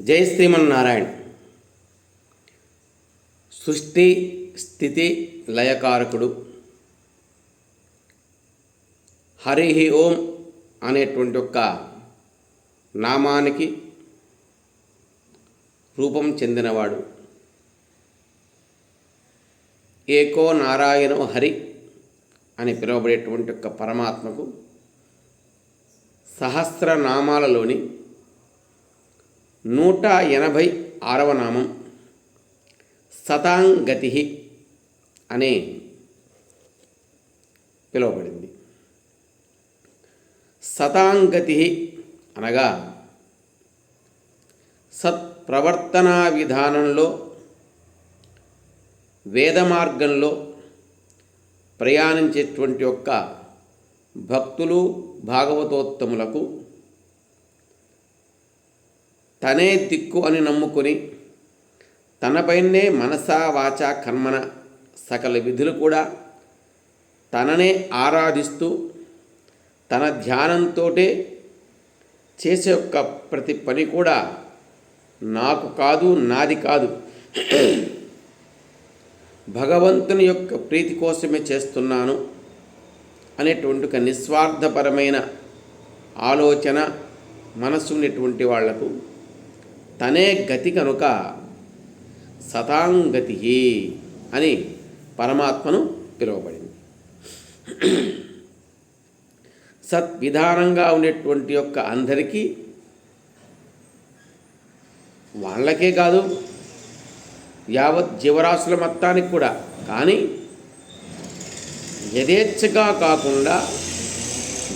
జై శ్రీమన్నారాయణ. సృష్టి స్థితి లయకారకుడు. హరి ఓం అనేటువంటి ఒక నామానికి రూపం చెందినవాడు. ఏకో నారాయణో హరి అని పిలువబడేటువంటి ఒక పరమాత్మకు సహస్రనామాలలోని నూట ఎనభై ఆరవ నామం. సతాంగతి అనే పిలువబడింది. సతాంగతి అనగా సత్ప్రవర్తనా విధానంలో వేద మార్గంలో ప్రయాణించేటువంటి యొక్క భక్తులు భాగవతోత్తములకు తనే దిక్కు అని నమ్ముకొని తనపైనే మనసా వాచ కర్మన సకల విధులు కూడా తననే ఆరాధిస్తూ తన ధ్యానంతో చేసే యొక్క ప్రతి పని కూడా నాకు కాదు నాది కాదు. భగవంతుని యొక్క ప్రీతి కోసమే చేస్తున్నాను అనేటువంటి ఒక నిస్వార్థపరమైన ఆలోచన మనసు ఉన్నటువంటి వాళ్ళకు తనే గతి కనుక సతాంగతి అని పరమాత్మను పిలువబడింది. సత్విధానంగా ఉండేటువంటి యొక్క అందరికీ వాళ్ళకే కాదు యావత్ జీవరాశుల మొత్తానికి కూడా. కానీ యథేచ్ఛగా కాకుండా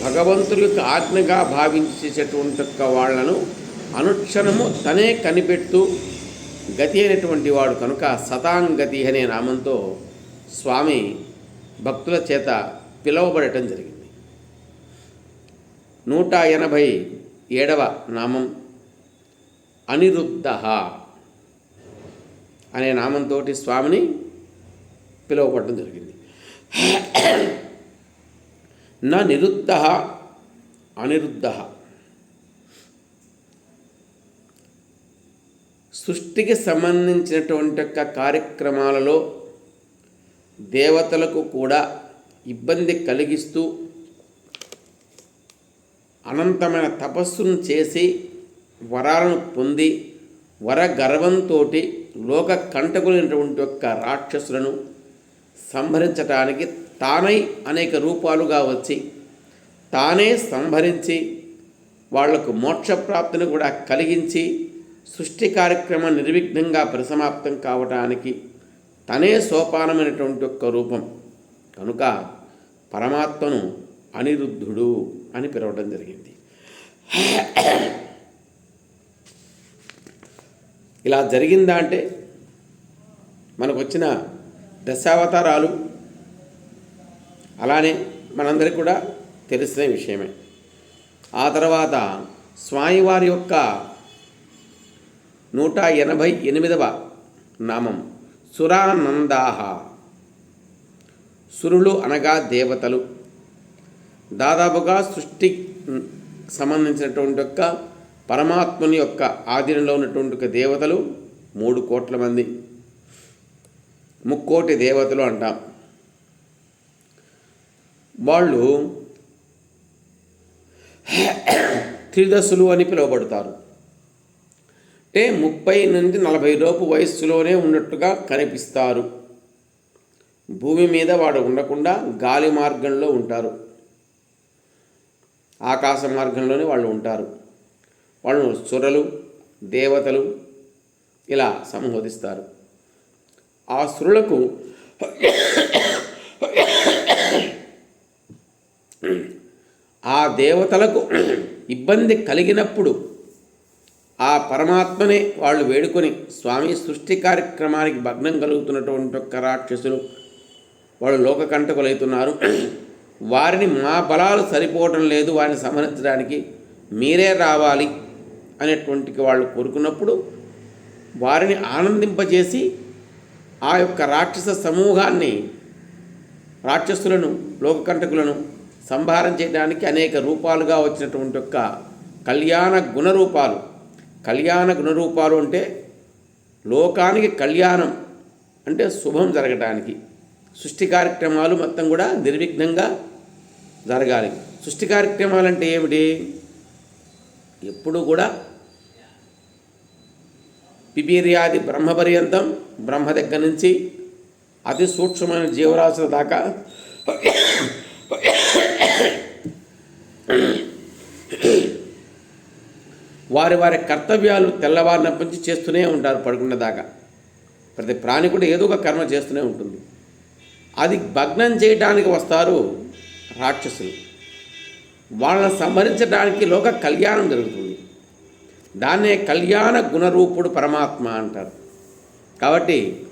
భగవంతుడి యొక్క ఆజ్ఞగా భావించేటటువంటి యొక్క వాళ్ళను అనుక్షణము తనే కనిపెడుతూ గతి అయినటువంటి వాడు కనుక సతాంగతి అనే నామంతో స్వామి భక్తుల చేత పిలువబడటం జరిగింది. నూట ఎనభై ఏడవ నామం అనిరుద్ధ అనే నామంతో స్వామిని పిలువబడటం జరిగింది. నా నిరుద్ధ అనిరుద్ధ సృష్టికి సంబంధించినటువంటి యొక్క కార్యక్రమాలలో దేవతలకు కూడా ఇబ్బంది కలిగిస్తూ అనంతమైన తపస్సును చేసి వరాలను పొంది వర గర్వంతో లోక కంటకులైనటువంటి యొక్క రాక్షసులను సంహరించటానికి తానై అనేక రూపాలుగా వచ్చి తానే సంహరించి వాళ్ళకు మోక్షప్రాప్తిని కూడా కలిగించి సృష్టి కార్యక్రమం నిర్విఘ్నంగా పరిసమాప్తం కావటానికి తనే సోపానమైనటువంటి యొక్క రూపం. కనుక పరమాత్మను అనిరుద్ధుడు అని పిలవడం జరిగింది. ఇలా జరిగిందా అంటే మనకు వచ్చిన దశావతారాలు. అలానే మనందరికీ కూడా తెలిసిన విషయమే. ఆ తర్వాత స్వామివారి యొక్క నూట ఎనభై ఎనిమిదవ నామం. సురానందాహ. సురులు అనగా దేవతలు. దాదాపుగా సృష్టి సంబంధించినటువంటి యొక్క పరమాత్మని యొక్క ఆధీనంలో ఉన్నటువంటి దేవతలు మూడు కోట్ల మంది. ముక్కోటి దేవతలు అంటాం. వాళ్ళు త్రిదశులు అని పిలువబడతారు. అంటే ముప్పై నుండి నలభై లోపు వయస్సులోనే ఉన్నట్టుగా కనిపిస్తారు. భూమి మీద వాడు ఉండకుండా గాలి మార్గంలో ఉంటారు. ఆకాశ మార్గంలోనే వాళ్ళు ఉంటారు. వాళ్ళు సురలు దేవతలు ఇలా సంబోధిస్తారు. ఆ సురులకు ఆ దేవతలకు ఇబ్బంది కలిగినప్పుడు ఆ పరమాత్మనే వాళ్ళు వేడుకొని స్వామి సృష్టి కార్యక్రమానికి భగ్నం కలుగుతున్నటువంటి ఒక్క రాక్షసులు వాళ్ళు లోకకంటకులవుతున్నారు వారిని మా బలాలు సరిపోవటం లేదు వారిని సంహరించడానికి మీరే రావాలి అనేటువంటి వాళ్ళు కోరుకున్నప్పుడు వారిని ఆనందింపజేసి ఆ యొక్క రాక్షస సమూహాన్ని రాక్షసులను లోకకంటకులను సంహారం చేయడానికి అనేక రూపాలుగా వచ్చినటువంటి యొక్క కళ్యాణ గుణరూపాలు కళ్యాణ గుణరూపాలు అంటే లోకానికి కళ్యాణం అంటే శుభం జరగటానికి. సృష్టి కార్యక్రమాలు మొత్తం కూడా నిర్విఘ్నంగా జరగాలి. సృష్టి కార్యక్రమాలు అంటే ఏమిటి? ఎప్పుడు కూడా పిపీర్యాది బ్రహ్మ పర్యంతం బ్రహ్మ దగ్గర నుంచి అతి సూక్ష్మమైన జీవరాశుల దాకా వారి వారి కర్తవ్యాలు తెల్లవారిన నుంచి చేస్తూనే ఉంటారు పడుకున్న దాకా ప్రతి ప్రాణి కూడా ఏదో ఒక కర్మ చేస్తూనే ఉంటుంది. అది భగ్నం చేయడానికి వస్తారు రాక్షసులు. వాళ్ళని సంహరించడానికి లోక కళ్యాణం జరుగుతుంది. దాన్నే కళ్యాణ గుణరూపుడు పరమాత్మ అంటారు. కాబట్టి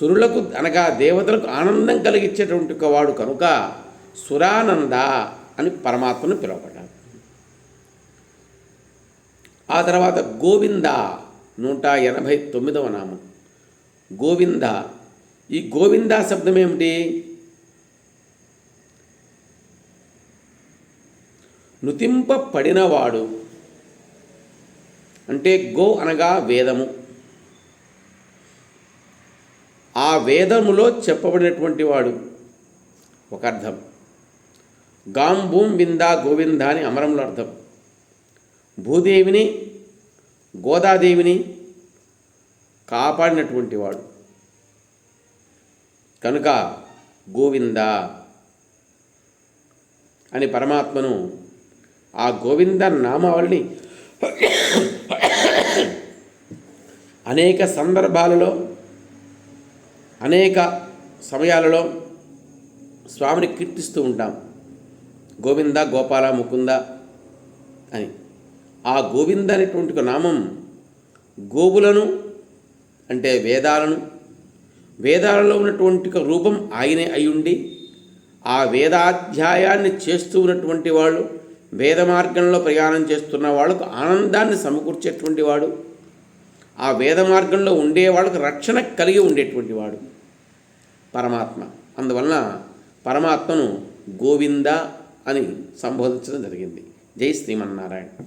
సురులకు అనగా దేవతలకు ఆనందం కలిగించేటువంటి వాడు కనుక సురానంద అని పరమాత్మను పిలువబడ్డాడు. ఆ తర్వాత గోవింద నూట ఎనభై తొమ్మిదవ నామం. గోవింద. ఈ గోవింద శబ్దం ఏమిటి నుతింప పడినవాడు అంటే గో అనగా వేదము. ఆ వేదములో చెప్పబడినటువంటి వాడు ఒక అర్థం. గాంభూం విందా గోవింద అని అమరంలో అర్థం. భూదేవిని గోదాదేవిని కాపాడినటువంటి వాడు. కనుక గోవింద అని పరమాత్మను ఆ గోవింద నామావళిని అనేక సందర్భాలలో అనేక సమయాలలో స్వామిని కీర్తిస్తూ ఉంటాం. గోవింద గోపాల ముకుంద అని. ఆ గోవింద అనేటువంటి ఒక నామం. గోవులను అంటే వేదాలను. వేదాలలో ఉన్నటువంటి ఒక రూపం ఆయనే అయ్యుండి ఆ వేదాధ్యాయాన్ని చేస్తూ ఉన్నటువంటి వాళ్ళు వేద మార్గంలో ప్రయాణం చేస్తున్న వాళ్ళకు ఆనందాన్ని సమకూర్చేటువంటి వాడు ఆ వేద మార్గంలో ఉండే వాళ్ళకు రక్షణ కలిగి ఉండేటువంటి వాడు పరమాత్మ. అందువలన పరమాత్మను గోవింద అని సంబోధించడం జరిగింది. జై శ్రీమన్నారాయణ.